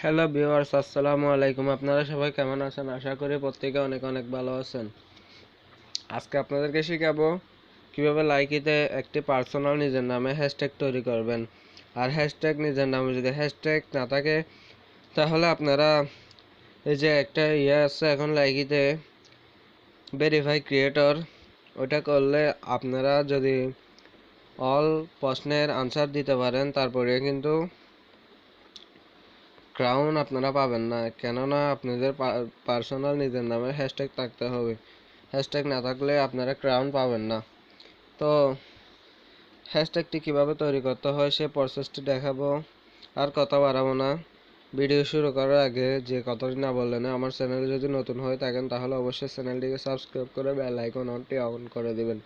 Hello viewers আসসালামু আলাইকুম। আপনারা সবাই কেমন আছেন? আশা করি প্রত্যেকে অনেক অনেক ভালো আছেন। আজকে আপনাদেরকে শেখাবো কীভাবে লাইকিতে একটি পার্সোনাল নিজের নামে হ্যাশট্যাগ তৈরি করবেন। আর হ্যাশট্যাগ নিজের নামে যদি হ্যাশট্যাগ না থাকে, তাহলে আপনারা এই যে একটা ইয়ে আছে এখন লাইকিতে ভেরিফাই ক্রিয়েটর ওটা করলে আপনারা যদি অল প্রশ্নের আনসার দিতে পারেন, তারপরে কিন্তু ক্রাউন আপনারা পাবেন না। কেননা আপনাদের পার্সোনাল নিজের নামে হ্যাশট্যাগ থাকতে হবে। হ্যাশট্যাগ না থাকলে আপনারা ক্রাউন পাবেন না। তো হ্যাশট্যাগটি কীভাবে তৈরি করতে হয় সে প্রসেসটি দেখাবো। আর কথা বাড়াবো না। ভিডিও শুরু করার আগে যে কথাটি না বললেন আমার চ্যানেলে যদি নতুন হয়ে থাকেন, তাহলে অবশ্যই চ্যানেলটিকে সাবস্ক্রাইব করে বেল আইকন অনটি অন করে দিবেন।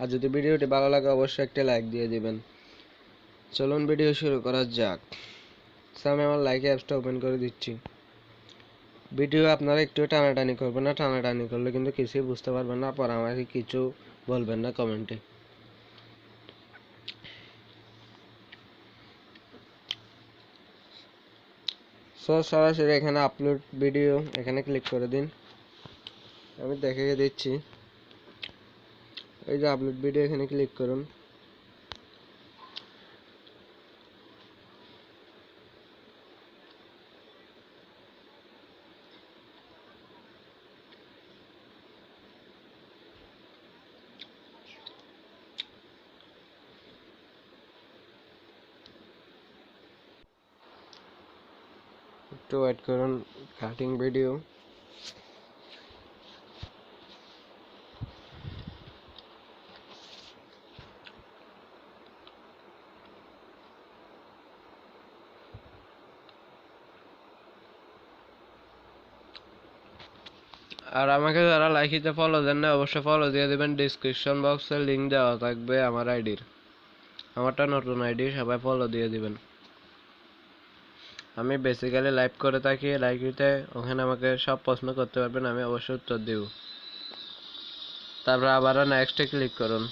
আর যদি ভিডিওটি ভালো লাগে, অবশ্যই একটি লাইক দিয়ে দিবেন। চলুন ভিডিও শুরু করা যাক। সো আমি আমার লাইক অ্যাপসটা ওপেন করে দিচ্ছি। ভিডিও আপনারা একটু টানাটানি করবেন না, টানাটানি করলে কিন্তু কিছুই বুঝতে পারবেন না। পর আমাকে কিছু বলবেন না কমেন্টে সো সরাসরি এখানে আপলোড ভিডিও এখানে ক্লিক করে দিন। আমি দেখে দিচ্ছি। এই যে আপলোড ভিডিও এখানে ক্লিক করুন। একটু ওয়েট করুন কাটিং ভিডিও আর আমাকে যারা লাইকিতে ফলো দেন না অবশ্যই ফলো দিয়ে দেবেন। ডিসক্রিপশন বক্সে লিংক দেওয়া থাকবে আমার আইডির আমারটা নতুন আইডি সবাই ফলো দিয়ে দিবেন। আমি বেসিক্যালি লাইভ করে থাকি লাইকিতে ওখানে আমাকে সব প্রশ্ন করতে পারবেন, আমি অবশ্যই উত্তর দেব। তারপর আবারও নেক্সটে ক্লিক করুন।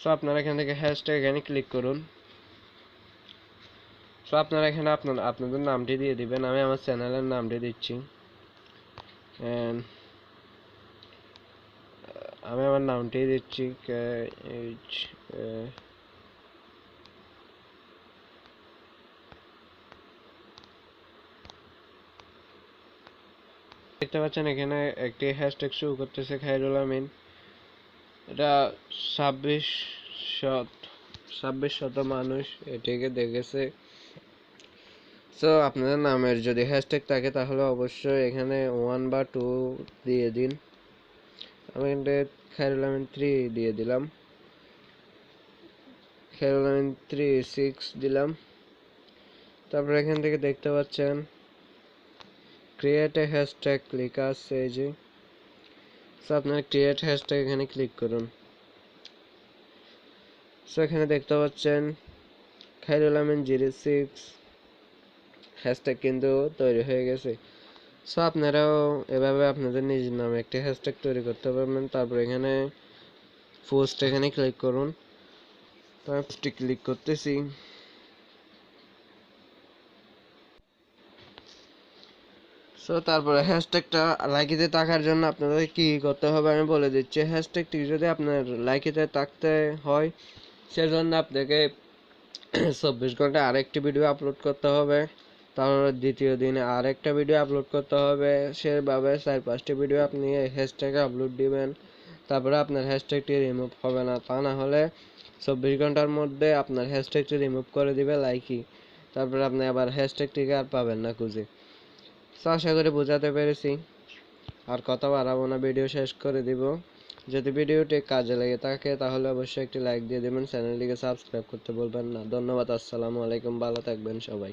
সো আপনারা এখান থেকে হ্যাশট্যাগ এখানে ক্লিক করুন। সো আপনারা এখানে আপনার, আপনাদের নামটি দিয়ে দিবেন, আমি আমার চ্যানেলের নামটি দিচ্ছি। আমি আমার নামটি দিচ্ছি এইচ দেখতে পাচ্ছেন এখানে একটি হ্যাশট্যাগ শুরু করতেছে খাইরুল আমিন। এটা ছাব্বিশ শত ছাব্বিশ শত মানুষ এটিকে দেখেছে। সো আপনাদের নামের যদি হ্যাশট্যাগ থাকে, তাহলে অবশ্যই এখানে ওয়ান বা টু দিয়ে দিন। আমি এখানে খাইরুল আমিন থ্রি দিয়ে দিলাম। আমিন থ্রি সিক্স দিলাম। তারপর এখান থেকে দেখতে পাচ্ছেন ক্রিয়েট এ হ্যাশট্যাগ লেখা আছে এই যে। সো আপনারা ক্রিয়েট হ্যাশট্যাগ এখানে ক্লিক করুন। সো এখানে দেখতে পাচ্ছেন Khairul Amin zero six hashtag কিন্তু তৈরি হয়ে গেছে। সো আপনারাও এভাবে আপনাদের নিজের নামে একটি হ্যাশট্যাগ তৈরি করতে পারবেন। তারপর এখানে পোস্ট এখানে ক্লিক করুন। পোস্টে ক্লিক করতেছি। সো তারপরে হ্যাশট্যাগটা লাইকিতে থাকার জন্য আপনাদের কি করতে হবে আমি বলে দিচ্ছি। হ্যাশট্যাগটি যদি আপনার লাইকিতে থাকতে হয়, সেজন্য আপনাকে চব্বিশ ঘন্টায় আরেকটি ভিডিও আপলোড করতে হবে। তারপর দ্বিতীয় দিনে আরেকটা ভিডিও আপলোড করতে হবে। সেভাবে চার, পাঁচটি ভিডিও আপনি হ্যাশট্যাগে আপলোড দিবেন। তারপরে আপনার হ্যাশট্যাগটি রিমুভ হবে না। তা না হলে চব্বিশ ঘণ্টার মধ্যে আপনার হ্যাশট্যাগটি রিমুভ করে দিবে লাইকি তারপর আপনি আবার হ্যাশট্যাগটিকে আর পাবেন না খুঁজে। তো আশা করি বোঝাতে পেরেছি। আর কথা বাড়াবো না ভিডিও শেষ করে দিব। যদি ভিডিওটি কাজে লেগে থাকে, তাহলে অবশ্যই একটি লাইক দিয়ে দেবেন। চ্যানেলটিকে সাবস্ক্রাইব করতে বলবেন না। ধন্যবাদ, আসসালামু আলাইকুম। ভালো থাকবেন সবাই।